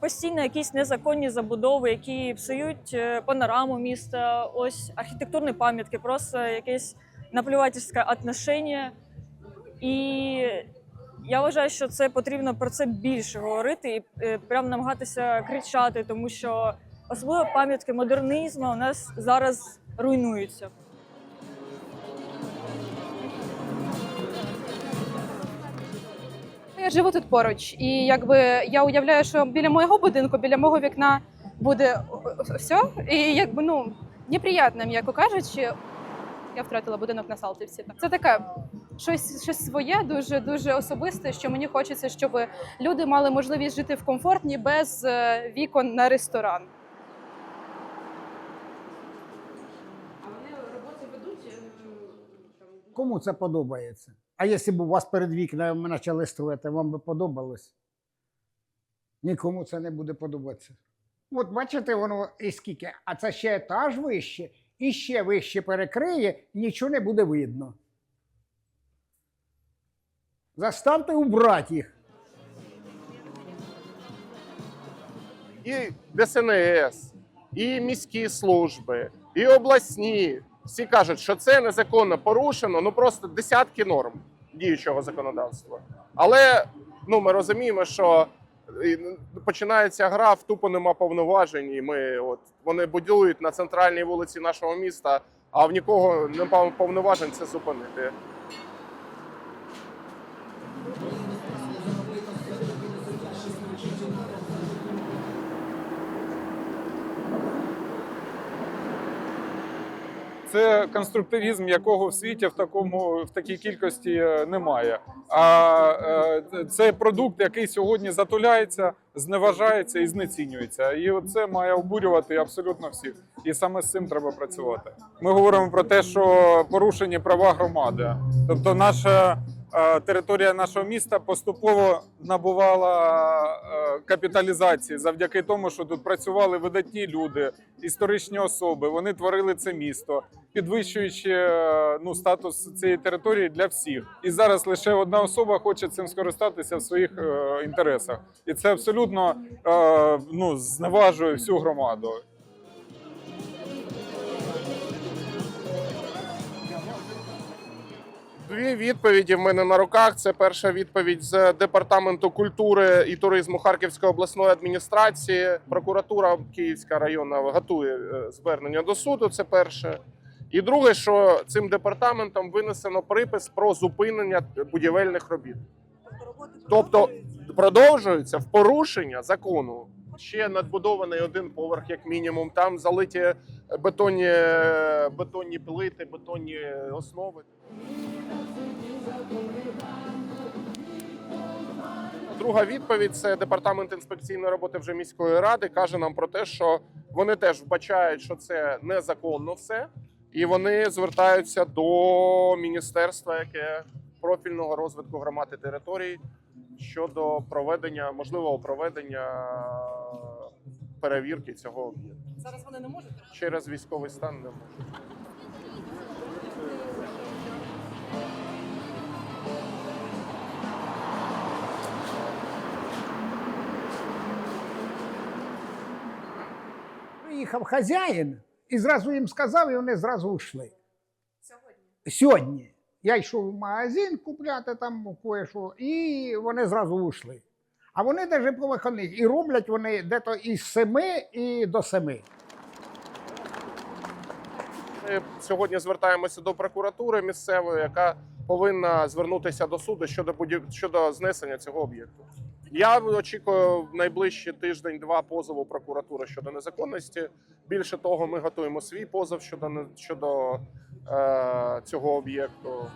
Постійно якісь незаконні забудови, які псують е, панораму міста, ось архітектурні пам'ятки, просто якесь наплювательське отношення. І я вважаю, що це потрібно про це більше говорити і е, прям намагатися кричати, тому що особливо пам'ятки модернізму у нас зараз руйнуються. Я живу тут поруч, і якби я уявляю, що біля мого будинку, біля мого вікна буде все. І якби ну неприємно, м'яко кажучи, я втратила будинок на Салтівці. Це таке щось, щось своє, дуже дуже особисте, що мені хочеться, щоб люди мали можливість жити в комфортні без е, вікон на ресторан. Кому це подобається? А якщо б у вас перед вікнами почали строїти, вам би подобалось? Нікому це не буде подобатися. От бачите, воно і скільки, а це ще етаж вище, і ще вище перекриє, нічого не буде видно. Заставте убрати їх. і ДСНС, і міські служби, і обласні. Всі кажуть, що це незаконно порушено, ну просто десятки норм діючого законодавства. Але ну, ми розуміємо, що ну, починається гра, в тупо нема повноважень. І ми от вони будують на центральній вулиці нашого міста, а в нікого немає повноважень це зупинити. Це конструктивізм, якого в світі в такому в такій кількості е, немає. А е, це продукт, який сьогодні затуляється, зневажається і знецінюється. І це має обурювати абсолютно всіх. І саме з цим треба працювати. Ми говоримо про те, що порушені права громади, тобто наша. Територія нашого міста поступово набувала е, капіталізації завдяки тому, що тут працювали видатні люди, історичні особи. Вони творили це місто, підвищуючи е, ну статус цієї території для всіх. І зараз лише одна особа хоче цим скористатися в своїх е, інтересах, і це абсолютно ну зневажує всю громаду. Дві відповіді в мене на руках. Це перша відповідь з департаменту культури і туризму Харківської обласної адміністрації. Прокуратура Київська районна готує е, звернення до суду. Це перше. І друге, що цим департаментом винесено припис про зупинення будівельних робіт. Тобто продовжується в порушення закону. Ще надбудований один поверх, як мінімум. Там залиті бетонні, бетонні плити, бетонні основи. Друга відповідь це департамент інспекційної роботи вже міської ради. каже нам про те, що вони теж вбачають, що це незаконно все, і вони звертаються до міністерства, яке профільного розвитку громад і територій щодо проведення можливого проведення перевірки цього об'єкту. Зараз вони не можуть. Через військовий стан не можуть. Приїхав хазяїн і зразу їм сказав, і вони зразу йшли. Сьогодні. Сьогодні. Я йшов в магазин купляти там кое-що, і вони зразу йшли. А вони навіть по вихідних. І роблять вони дето із семи і до семи. Ми сьогодні звертаємося до прокуратури місцевої, яка повинна звернутися до суду щодо будів... щодо знесення цього об'єкту. Я очікую в найближчі тиждень-два позову прокуратури щодо незаконності. Більше того, ми готуємо свій позов щодо щодо е, цього об'єкту.